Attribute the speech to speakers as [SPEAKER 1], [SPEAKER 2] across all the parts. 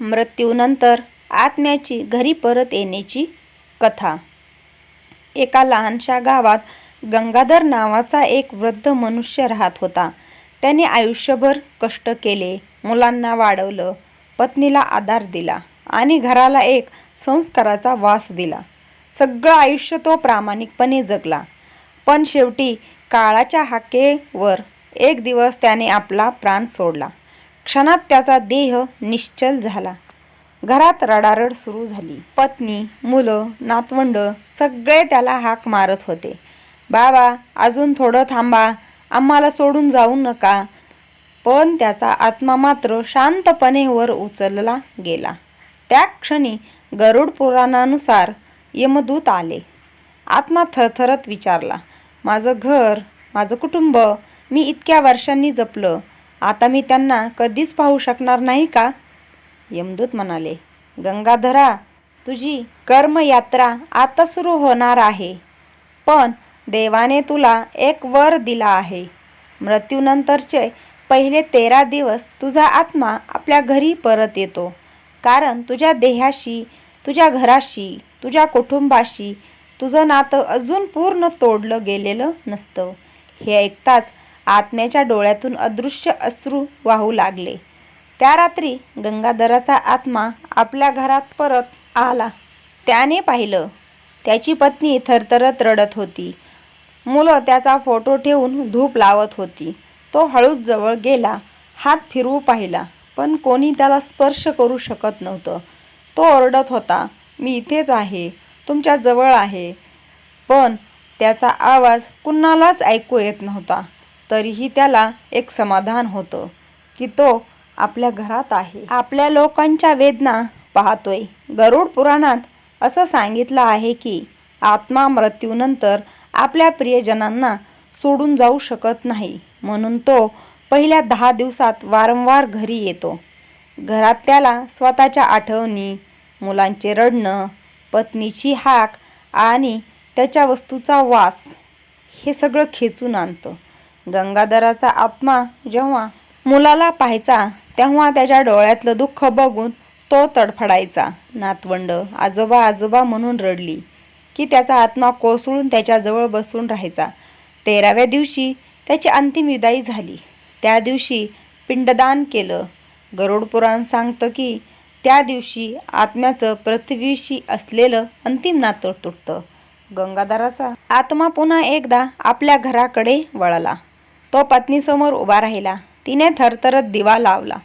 [SPEAKER 1] मृत्यूनंतर आत्म्याची घरी परत येण्याची कथा. एका लहानशा गावात गंगाधर नावाचा एक वृद्ध मनुष्य राहत होता. त्याने आयुष्यभर कष्ट केले मुलांना वाढवलं पत्नीला आधार दिला आणि घराला एक संस्काराचा वास दिला. सगळं आयुष्य तो प्रामाणिकपणे जगला. पण शेवटी काळाच्या हाकेवर एक दिवस त्याने आपला प्राण सोडला. क्षणात त्याचा देह निश्चल झाला. घरात रडारड सुरू झाली. पत्नी मुलं नातवंड सगळे त्याला हाक मारत होते. बाबा अजून थोडं थांबा. आम्हाला सोडून जाऊ नका. पण त्याचा आत्मा मात्र शांतपणे वर उचलला गेला. त्या क्षणी गरुड पुराणानुसार यमदूत आले. आत्मा थरथरत विचारला माझं घर माझं कुटुंब मी इतक्या वर्षांनी जपलं. आता मी त्यांना कधीच पाहू शकणार नाही का? यमदूत म्हणाले गंगाधरा तुझी कर्मयात्रा आता सुरू होणार आहे. पण देवाने तुला एक वर दिला आहे. मृत्यूनंतरचे पहिले तेरा दिवस तुझा आत्मा आपल्या घरी परत येतो. कारण तुझ्या देहाशी तुझ्या घराशी तुझ्या कुटुंबाशी तुझं नातं अजून पूर्ण तोडलं गेलेलं नसतं. हे ऐकताच आत्म्याच्या डोळ्यातून अदृश्य अश्रू वाहू लागले. त्या रात्री गंगाधराचा आत्मा आपल्या घरात परत आला. त्याने पाहिलं त्याची पत्नी थरथरत रडत होती. मुलं त्याचा फोटो ठेवून धूप लावत होती. तो हळूच जवळ गेला हात फिरवू पाहिला पण कोणी त्याला स्पर्श करू शकत नव्हतं. तो ओरडत होता मी इथेच आहे तुमच्या जवळ आहे. पण त्याचा आवाज कुणालाच ऐकू येत नव्हता. तरीही त्याला एक समाधान होतं की तो आपल्या घरात आहे. आपल्या लोकांच्या वेदना पाहतोय. गरुड पुराणात असं सांगितलं आहे की आत्मा मृत्यूनंतर आपल्या प्रियजनांना सोडून जाऊ शकत नाही. म्हणून तो पहिल्या दहा दिवसात वारंवार घरी येतो. घरात त्याला स्वतःच्या आठवणी मुलांचे रडणं पत्नीची हाक आणि त्याच्या वस्तूचा वास हे सगळं खेचून आणतं. गंगाधराचा आत्मा जेव्हा मुलाला पाहायचा तेव्हा त्याच्या डोळ्यातलं दुःख बघून तो तडफडायचा. नातवंड आजोबा आजोबा म्हणून रडली की त्याचा आत्मा कोसळून त्याच्याजवळ बसून राहायचा. तेराव्या दिवशी त्याची अंतिम विदाई झाली. त्या दिवशी पिंडदान केलं. गरुड पुराण सांगतं की त्या दिवशी आत्म्याचं पृथ्वीशी असलेलं अंतिम नातं तुटतं. गंगाधराचा आत्मा पुन्हा एकदा आपल्या घराकडे वळला. तो पत्नीसमोर उभा राहिला. तिने थरथरत दिवा लावला.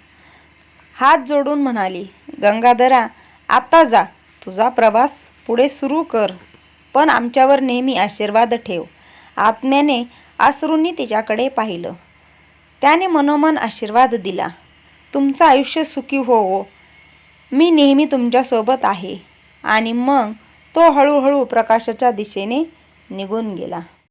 [SPEAKER 1] हात जोडून म्हणाली गंगाधरा आता जा. तुझा प्रवास पुढे सुरू कर. पण आमच्यावर नेहमी आशीर्वाद ठेव. आत्म्याने आसरूंनी तिच्याकडे पाहिलं. त्याने मनोमन आशीर्वाद दिला. तुमचं आयुष्य सुखी होवो मी नेहमी तुमच्यासोबत आहे. आणि मग तो हळूहळू प्रकाशाच्या दिशेने निघून गेला.